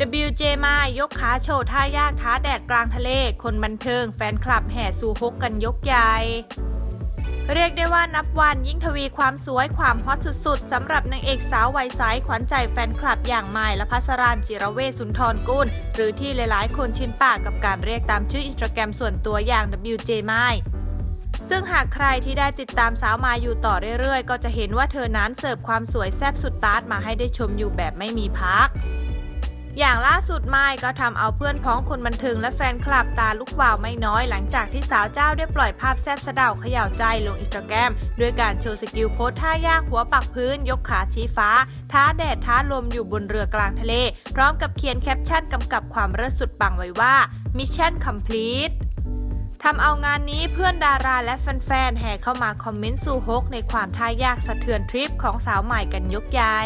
WJ มายกขาโชว์ท่ายากท้าแดดกลางทะเล คนบันเทิงแฟนคลับแห่สู่ฮกกันยกใหญ่เรียกได้ว่านับวันยิ่งทวีความสวยความฮอตสุดๆสำหรับนางเอกสาววัยใสขวัญใจแฟนคลับอย่างใหม่และพัสรานจิระเวสุนทรกุลหรือที่หลายๆ คนชินปากกับการเรียกตามชื่ออินสตาแกรมส่วนตัวอย่าง WJ ไมซึ่งหากใครที่ได้ติดตามสาวมาอยู่ต่อเรื่อยๆ ก็จะเห็นว่าเธอนั้นเสิร์ฟความสวยแซ่บสุดตาร์ทมาให้ได้ชมอยู่แบบไม่มีพัก อย่างล่าสุดไม้ก็ทำเอาเพื่อนพ้องคนบันเทิงและแฟนคลับตาลุกวาวไม่น้อยหลังจากที่สาวเจ้าได้ปล่อยภาพแซ่บสะเดาเขย่าใจลงอินสตาแกรมด้วยการโชว์สกิลโพสท่ายากหัวปักพื้น ยกขาชี้ฟ้า ท้าแดดท้าลมอยู่บนเรือกลางทะเล พร้อมกับเขียนแคปชั่นกำกับความเลิศสุดปังไว้ว่า Mission Complete ทำเอางานนี้เพื่อนดาราและแฟนๆแห่เข้ามาคอมเมนต์สู่ฮกในความท่ายากสะเทือนทริปของสาวใหม่กันยกใหญ่